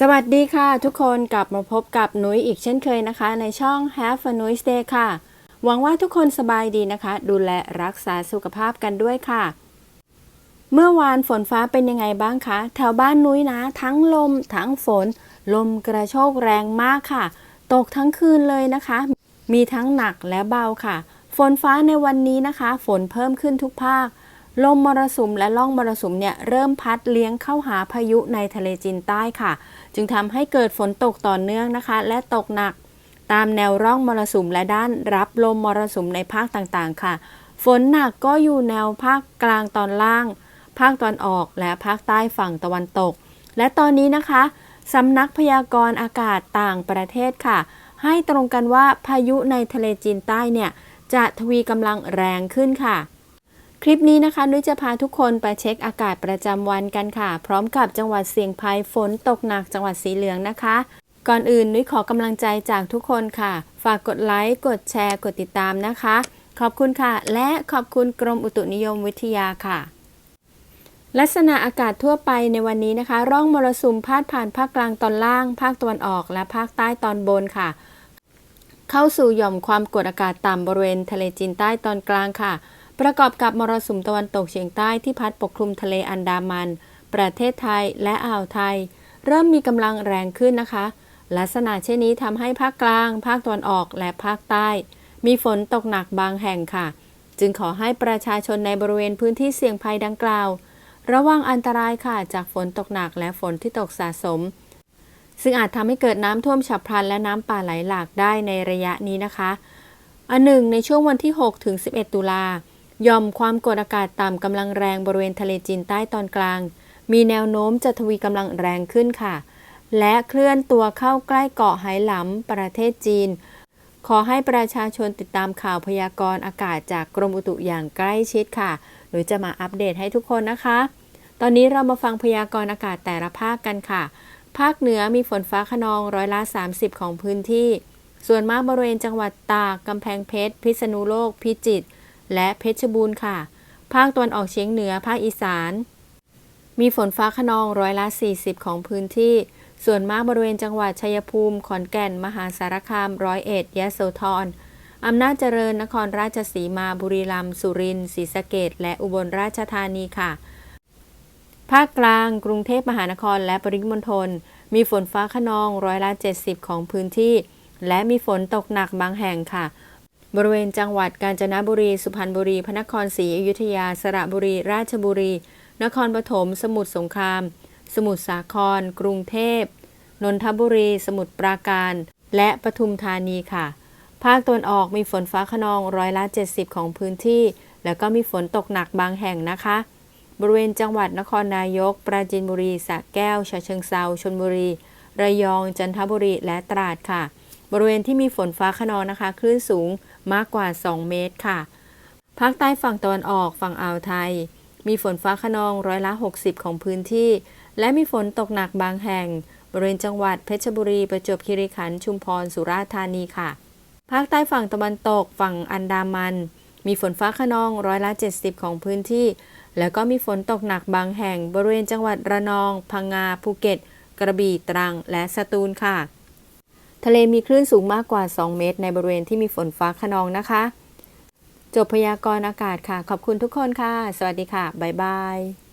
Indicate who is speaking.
Speaker 1: สวัสดีค่ะทุกคนกลับมาพบกับนุ้ยอีกเช่นเคยนะคะ ในช่อง Have a Nice Day ค่ะ หวังว่าทุกคนสบายดีนะคะ ดูแลรักษาสุขภาพกันด้วยค่ะ เมื่อวานฝนฟ้าเป็นยังไงบ้างคะ แถวบ้านนุ้ยนะ ทั้งลม ทั้งฝน ลมกระโชกแรงมากค่ะ ตกทั้งคืนเลยนะคะ มีทั้งหนักและเบาค่ะ ฝนฟ้าในวันนี้นะคะ ฝนเพิ่มขึ้นทุกภาค ลมมรสุมและล่องมรสุมเนี่ยเริ่มพัดเลี้ยงเข้าหาพายุในทะเลจีนใต้ค่ะ จึงทำให้เกิดฝนตกต่อเนื่องนะคะ และตกหนักตามแนวร่องมรสุมและด้านรับลมมรสุมในภาคต่างๆ ค่ะ ฝนหนักก็อยู่แนวภาคกลางตอนล่าง ภาคตอนออกและภาคใต้ฝั่งตะวันตก และตอนนี้นะคะสำนักพยากรณ์อากาศต่างประเทศค่ะ ให้ตรงกันว่าพายุในทะเลจีนใต้เนี่ยจะทวีกำลังแรงขึ้นค่ะ คลิปนี้นะคะ นุ้ยจะพาทุกคนไปเช็คอากาศประจำวันกันค่ะ พร้อมกับจังหวัดเสี่ยงภัยฝนตกหนักจังหวัดสีเหลืองนะคะ ก่อนอื่นนุ้ยขอกำลังใจจากทุกคนค่ะ ฝากกดไลค์กดแชร์ กดติดตามนะคะ ขอบคุณค่ะ และขอบคุณกรมอุตุนิยมวิทยาค่ะ ลักษณะอากาศทั่วไปในวันนี้นะคะ ร่องมรสุมพาดผ่านภาคกลางตอนล่าง ภาคตะวันออกและภาคใต้ตอนบนค่ะ เข้าสู่หย่อมความกดอากาศต่ำบริเวณทะเลจีนใต้ตอนกลางค่ะ ประกอบกับมรสุมตะวันตกเฉียงใต้ที่พัดปกคลุมทะเลอันดามัน ประเทศไทยและอ่าวไทย เริ่มมีกำลังแรงขึ้นนะคะ ลักษณะเช่นนี้ทำให้ภาคกลาง ภาคตะวันออกและภาคใต้ มีฝนตกหนักบางแห่งค่ะ จึงขอให้ประชาชนในบริเวณพื้นที่เสี่ยงภัยดังกล่าว ระวังอันตรายค่ะจากฝนตกหนักและฝนที่ตกสะสม ซึ่งอาจทำให้เกิดน้ำท่วมฉับพลันและน้ำป่าไหลหลากได้ในระยะนี้นะคะอันหนึ่งในช่วงวันที่6ถึง11 ตุลา ยอมความกดอากาศต่ำกำลังแรงบริเวณทะเลจีนใต้ตอนกลาง มีแนวโน้มจะทวีกำลังแรงขึ้นค่ะ และเคลื่อนตัวเข้าใกล้เกาะไหหลำประเทศจีน ขอให้ประชาชนติดตามข่าวพยากรณ์อากาศจากกรมอุตุอย่างใกล้ชิดค่ะ หรือจะมาอัปเดตให้ทุกคนนะคะ ตอนนี้เรามาฟังพยากรณ์อากาศแต่ละภาคกันค่ะ ภาคเหนือมีฝนฟ้าขนองร้อยละ 30 ของพื้นที่ ส่วนมากบริเวณจังหวัดตากกำแพงเพชร พิษณุโลก พิจิตร และเพชรบูรณ์ค่ะ ภาคตะวันออกเฉียงเหนือ ภาคอีสาน มีฝนฟ้าขนองร้อยละ 40 ของพื้นที่ ส่วนมากบริเวณจังหวัดชัยภูมิ ขอนแก่น มหาสารคาม ร้อยเอ็ด ยะโสธรอำนาจเจริญ นครราชสีมา บุรีรัมย์ สุรินทร์ ศรีสะเกษและอุบลราชธานีค่ะ ภาคกลาง กรุงเทพมหานคร และปริมณฑล มีฝนฟ้าขนองร้อยละ 70 ของพื้นที่ และมีฝนตกหนักบางแห่งค่ะ บริเวณจังหวัดกาญจนบุรี สุพรรณบุรี พระนครศรีอยุธยา สระบุรี ราชบุรี นครปฐม สมุทรสงคราม สมุทรสาคร กรุงเทพ นนทบุรี สมุทรปราการ และปทุมธานีค่ะ ภาคตะวันออกมีฝนฟ้าขนองร้อยละ 70 ของพื้นที่ แล้วก็มีฝนตกหนักบางแห่งนะคะ บริเวณจังหวัดนครนายก ปราจีนบุรีสระแก้วฉะเชิงเซาชลบุรี ระยอง จันทบุรี และตราดค่ะ บริเวณที่มีฝนฟ้าขนองนะคะคลื่นสูงมากกว่า 2 เมตรค่ะ ภาคใต้ฝั่งตะวันออกฝั่งอ่าวไทย มีฝนฟ้าขนองร้อยละ 60 ของพื้นที่ และมีฝนตกหนักบางแห่ง บริเวณจังหวัดเพชรบุรี ประจวบคีรีขันธ์ชุมพรสุราษฎร์ธานีค่ะ ภาคใต้ฝั่งตะวันตกฝั่งอันดามัน มีฝนฟ้าขนองร้อยละ 70 ของพื้นที่ แล้วก็มีฝนตกหนักบางแห่ง บริเวณจังหวัดระนอง พังงาภูเก็ต กระบี่ตรัง และสตูลค่ะ ทะเลมีคลื่นสูงมากกว่า 2 เมตร ในบริเวณที่มีฝนฟ้าขนองนะคะ จบพยากรณ์อากาศค่ะ ขอบคุณทุกคนค่ะ สวัสดีค่ะ บ๊ายบาย